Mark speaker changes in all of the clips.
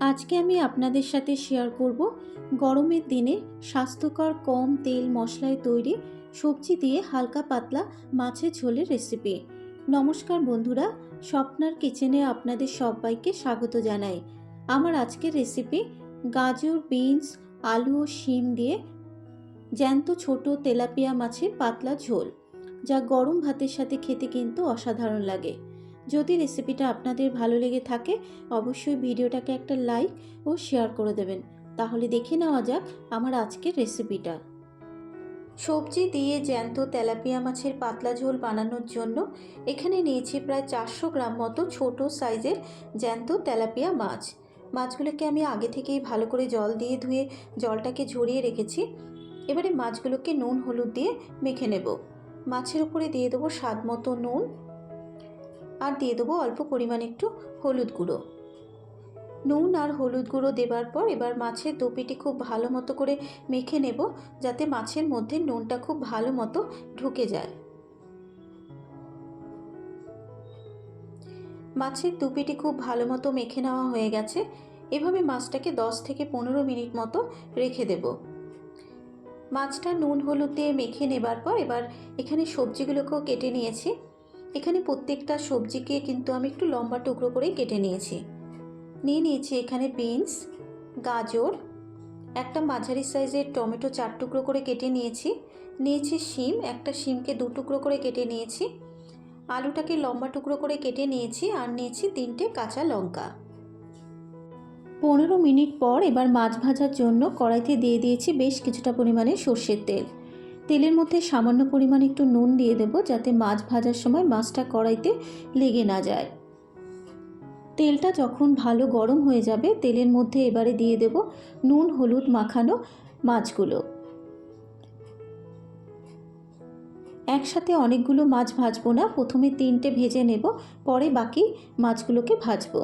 Speaker 1: আজকে আমি আপনাদের সাথে শেয়ার করব গরমের দিনে স্বাস্থ্যকর কম তেল মশলায় তৈরি সবজি দিয়ে হালকা পাতলা মাছের ঝোলের রেসিপি নমস্কার বন্ধুরা, স্বপ্নার কিচেনে আপনাদের সবাইকে স্বাগত জানাই। আমার আজকের রেসিপি গাজর বিনস আলু ও শিম দিয়ে জ্যান্ত ছোট তেলাপিয়া মাছের পাতলা ঝোল, যা গরম ভাতের সাথে খেতে কিন্তু অসাধারণ লাগে। যদি রেসিপিটা আপনাদের ভালো লেগে থাকে, অবশ্যই ভিডিওটাকে একটা লাইক ও শেয়ার করে দেবেন। তাহলে দেখে নেওয়া যাক আমার আজকের রেসিপিটা সবজি দিয়ে জ্যান্ত তেলাপিয়া মাছের পাতলা ঝোল বানানোর জন্য এখানে নিয়েছি প্রায় চারশো গ্রাম মতো ছোট সাইজের জ্যান্ত তেলাপিয়া মাছ। মাছগুলোকে আমি আগে থেকেই ভালো করে জল দিয়ে ধুয়ে জলটাকে ঝরিয়ে রেখেছি। এবারে মাছগুলোকে নুন, হলুদ দিয়ে মেখে নেব। মাছের উপরে দিয়ে দেবো স্বাদ মতো নুন আর দিয়ে দেবো অল্প পরিমাণ একটু হলুদ গুঁড়ো। নুন আর হলুদ গুঁড়ো দেবার পর এবার মাছের দুপিটি খুব ভালো মতো করে মেখে নেব, যাতে মাছের মধ্যে নুনটা খুব ভালো মতো ঢুকে যায়। মাছের দুপিটি খুব ভালো মতো মেখে নেওয়া হয়ে গেছে। এভাবে মাছটাকে 10 থেকে পনেরো মিনিট মতো রেখে দেব। মাছটা নুন হলুদ দিয়ে মেখে নেবার পর এবার এখানে সবজিগুলোকেও কেটে নিয়েছি। এখানে প্রত্যেকটা সবজিকে কিন্তু আমি একটু লম্বা টুকরো করে কেটে নিয়েছি। নিয়ে নিয়েছি এখানে বিনস, গাজর, একটা মাঝারি সাইজের টমেটো চার টুকরো করে কেটে নিয়েছি। নিয়েছি শিম, একটা শিমকে দু টুকরো করে কেটে নিয়েছি। আলুটাকে লম্বা টুকরো করে কেটে নিয়েছি আর নিয়েছি তিনটে কাঁচা লঙ্কা। পনেরো মিনিট পর এবার মাছ ভাজার জন্য কড়াইতে দিয়ে দিয়েছি বেশ কিছুটা পরিমাণে সর্ষের তেল। তেলের মধ্যে সামান্য পরিমাণ একটু নুন দিয়ে দেব যাতে মাছ ভাজার সময় মাছটা কড়াইতে লেগে না যায়। তেলটা যখন ভালো গরম হয়ে যাবে, তেলের মধ্যে এবারে দিয়ে দেব নুন, হলুদ মাখানো মাছগুলো। একসাথে অনেকগুলো মাছ ভাজবো না, প্রথমে তিনটে ভেজে নেব, পরে বাকি মাছগুলোকে ভাজবো।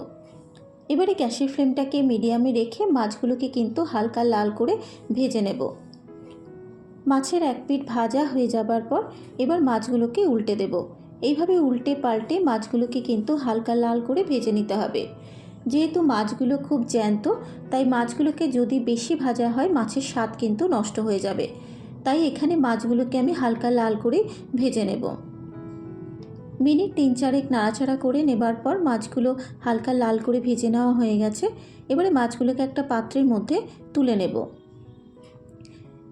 Speaker 1: এবারে গ্যাসের ফ্লেমটাকে মিডিয়ামে রেখে মাছগুলোকে কিন্তু হালকা লাল করে ভেজে নেব। মাছের এক পিঠ ভাজা হয়ে যাবার পর এবার মাছগুলোকে উল্টে দেব। এইভাবে উল্টে পাল্টে মাছগুলোকে কিন্তু হালকা লাল করে ভেজে নিতে হবে। যেহেতু মাছগুলো খুব জ্যান্ত, তাই মাছগুলোকে যদি বেশি ভাজা হয়, মাছের স্বাদ কিন্তু নষ্ট হয়ে যাবে। তাই এখানে মাছগুলোকে আমি হালকা লাল করে ভেজে নেব। মিনিট তিন চারেক নাড়াচাড়া করে নেবার পর মাছগুলো হালকা লাল করে ভেজে নেওয়া হয়ে গেছে। এবারে মাছগুলোকে একটা পাত্রের মধ্যে তুলে নেব।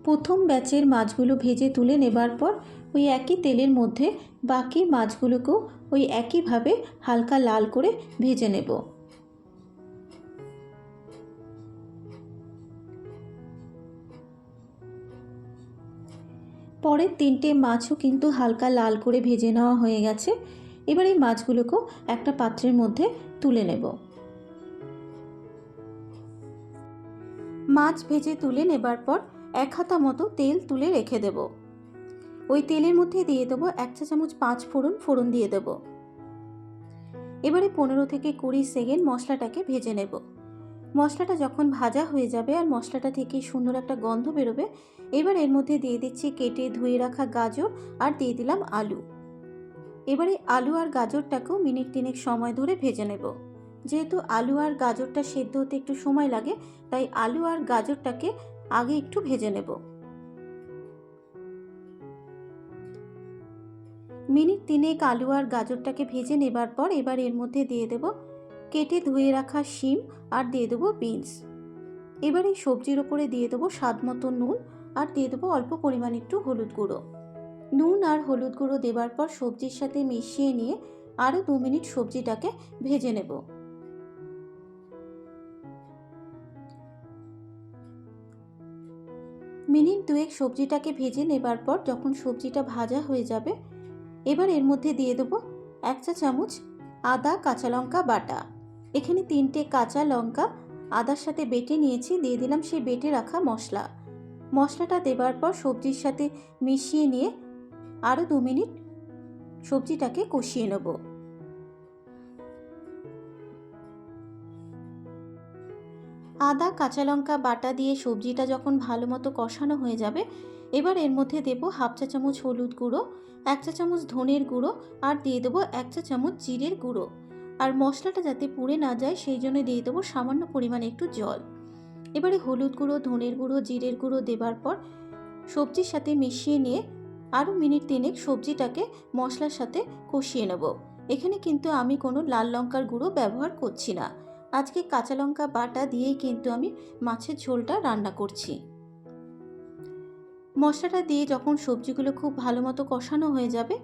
Speaker 1: প্রথম ব্যাচের মাছগুলো ভেজে তুলে নেবার পর ওই একই তেলের মধ্যে বাকি মাছগুলোকেও ওই একইভাবে হালকা লাল করে ভেজে নেব। পরের তিনটে মাছও কিন্তু হালকা লাল করে ভেজে নেওয়া হয়ে গেছে। এবার এই মাছগুলোকেও একটা পাত্রের মধ্যে তুলে নেব। মাছ ভেজে তুলে নেবার পর এক হাতা মতো তেল তুলে রেখে দেব। ওই তেলের মধ্যে দিয়ে দেবো এক চা চামচ পাঁচ ফোড়ন ফোড়ন দিয়ে দেব। এবারে পনেরো থেকে কুড়ি সেকেন্ড মশলাটাকে ভেজে নেব। মশলাটা যখন ভাজা হয়ে যাবে আর মশলাটা থেকে সুন্দর একটা গন্ধ বেরোবে, এবার এর মধ্যে দিয়ে দিচ্ছি কেটে ধুয়ে রাখা গাজর আর দিয়ে দিলাম আলু। এবারে আলু আর গাজরটাকেও মিনিট তিনেক সময় ধরে ভেজে নেব। যেহেতু আলু আর গাজরটা সেদ্ধ হতে একটু সময় লাগে, তাই আলু আর গাজরটাকে আগে একটু ভেজে নেব। মিনিট তিনেক আলু আর গাজরটাকে ভেজে নেবার পর এবার এর মধ্যে দিয়ে দেব কেটে ধুয়ে রাখা শিম আর দিয়ে দেবো বিনস। এবার এই সবজির ওপরে দিয়ে দেবো স্বাদ মতো নুন আর দিয়ে দেবো অল্প পরিমাণ একটু হলুদ গুঁড়ো। নুন আর হলুদ গুঁড়ো দেবার পর সবজির সাথে মিশিয়ে নিয়ে আরও দু মিনিট সবজিটাকে ভেজে নেব। মিনিট দুয়েক সবজিটাকে ভেজে নেবার পর যখন সবজিটা ভাজা হয়ে যাবে, এবার এর মধ্যে দিয়ে দেবো এক চা চামচ আদা কাঁচা লঙ্কা বাটা। এখানে তিনটে কাঁচা লঙ্কা আদার সাথে বেটে নিয়েছি, দিয়ে দিলাম সেই বেটে রাখা মশলা। মশলাটা দেবার পর সবজির সাথে মিশিয়ে নিয়ে আরও দু মিনিট সবজিটাকে কষিয়ে নেব। আদা, কাঁচা লঙ্কা বাটা দিয়ে সবজিটা যখন ভালো মতো কষানো হয়ে যাবে, এবার এর মধ্যে দেবো হাফ চা চামচ হলুদ গুঁড়ো, এক চা চামচ ধনের গুঁড়ো আর দিয়ে দেবো এক চা চামচ জিরের গুঁড়ো। আর মশলাটা যাতে পুড়ে না যায়, সেই জন্য দিয়ে দেবো সামান্য পরিমাণে একটু জল। এবারে হলুদ গুঁড়ো, ধনের গুঁড়ো, জিরের গুঁড়ো দেবার পর সবজির সাথে মিশিয়ে নিয়ে আরও মিনিট তিনেক সবজিটাকে মশলার সাথে কষিয়ে নেব। এখানে কিন্তু আমি কোনো লাল লঙ্কার গুঁড়ো ব্যবহার করছি না। আজকে কাঁচা লঙ্কা বাটা দিয়েই কিন্তু আমি মাছের ঝোলটা রান্না করছি। মশলাটা দিয়ে যখন সবজিগুলো খুব ভালো মতো কষানো হয়ে যাবে,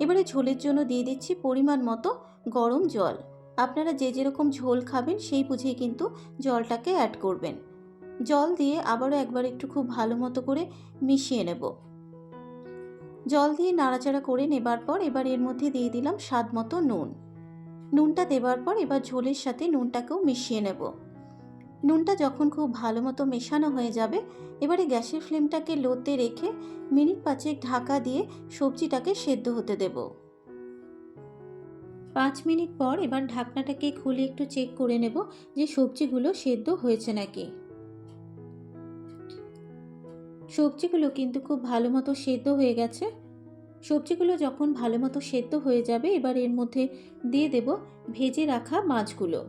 Speaker 1: এবারে ঝোলের জন্য দিয়ে দিচ্ছি পরিমাণ মতো গরম জল। আপনারা যে যেরকম ঝোল খাবেন, সেই বুঝেই কিন্তু জলটাকে অ্যাড করবেন। জল দিয়ে আবারও একবার একটু খুব ভালো মতো করে মিশিয়ে নেব। জল দিয়ে নাড়াচাড়া করে নেবার পর এবার এর মধ্যে দিয়ে দিলাম স্বাদ মতো নুন। নুনটা দেবার পর এবার ঝোলের সাথে নুনটাকেও মিশিয়ে নেব। নুনটা যখন খুব ভালো মতো মেশানো হয়ে যাবে, এবারে গ্যাসের ফ্লেমটাকে লোতে রেখে মিনিট পাঁচেক ঢাকা দিয়ে সবজিটাকে সেদ্ধ হতে দেব। পাঁচ মিনিট পর এবার ঢাকনাটাকে খুলে একটু চেক করে নেব যে সবজিগুলো সেদ্ধ হয়েছে নাকি। সবজিগুলো কিন্তু খুব ভালো মতো সেদ্ধ হয়ে গেছে। সবজিগুলো যখন ভালো মতো সেদ্ধ হয়ে যাবে, এবার এর মধ্যে দিয়ে দেব ভেজে রাখা মাছগুলো।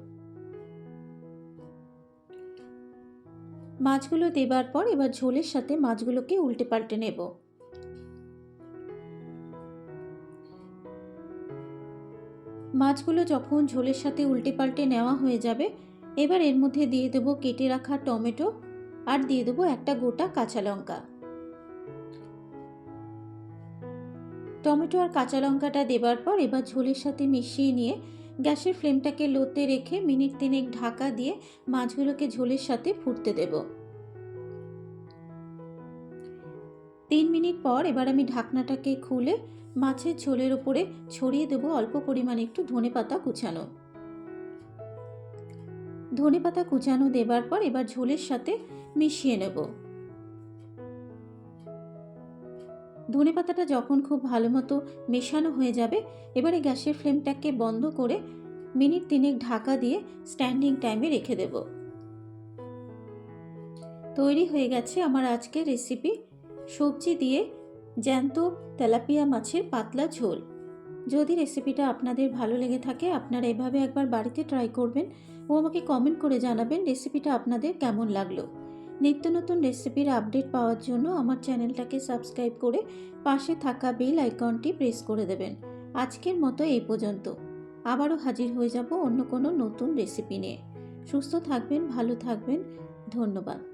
Speaker 1: মাছগুলো দেবার পর এবার ঝোলের সাথে মাছগুলোকে উল্টে পাল্টে নেব। মাছগুলো যখন ঝোলের সাথে উল্টে পাল্টে নেওয়া হয়ে যাবে, এবার এর মধ্যে দিয়ে দেবো কেটে রাখা টমেটো আর দিয়ে দেবো একটা গোটা কাঁচা লঙ্কা। টমেটো আর কাঁচা লঙ্কাটা দেবার পর এবার ঝোলের সাথে মিশিয়ে নিয়ে গ্যাসের ফ্লেমটাকে লোতে রেখে মিনিট তিনেক ঢাকা দিয়ে মাছগুলোকে ঝোলের সাথে ফুটতে দেব। তিন মিনিট পর এবার আমি ঢাকনাটাকে খুলে মাছের ঝোলের ওপরে ছড়িয়ে দেব অল্প পরিমাণে একটু ধনে পাতা কুচানো। ধনে পাতা কুচানো দেবার পর এবার ঝোলের সাথে মিশিয়ে নেব। ধনে পাতাটা যখন খুব ভালো মতো মেশানো হয়ে যাবে, এবারে গ্যাসের ফ্লেমটাকে বন্ধ করে মিনিট তিনেক ঢাকা দিয়ে স্ট্যান্ডিং টাইমে রেখে দেব। তৈরি হয়ে গেছে আমার আজকের রেসিপি। সবজি দিয়ে জ্যান্ত তেলাপিয়া মাছের পাতলা ঝোল। যদি রেসিপিটা আপনাদের ভালো লেগে থাকে, আপনারা এভাবে একবার বাড়িতে ট্রাই করবেন ও আমাকে কমেন্ট করে জানাবেন রেসিপিটা আপনাদের কেমন লাগল। নিত্য নতুন রেসিপির আপডেট পাওয়ার জন্য আমার চ্যানেলটাকে সাবস্ক্রাইব করে পাশে থাকা বেল আইকনটি প্রেস করে দেবেন। আজকের মতো এই পর্যন্ত। আবারও হাজির হয়ে যাব অন্য কোনো নতুন রেসিপি নিয়ে। সুস্থ থাকবেন, ভালো থাকবেন। ধন্যবাদ।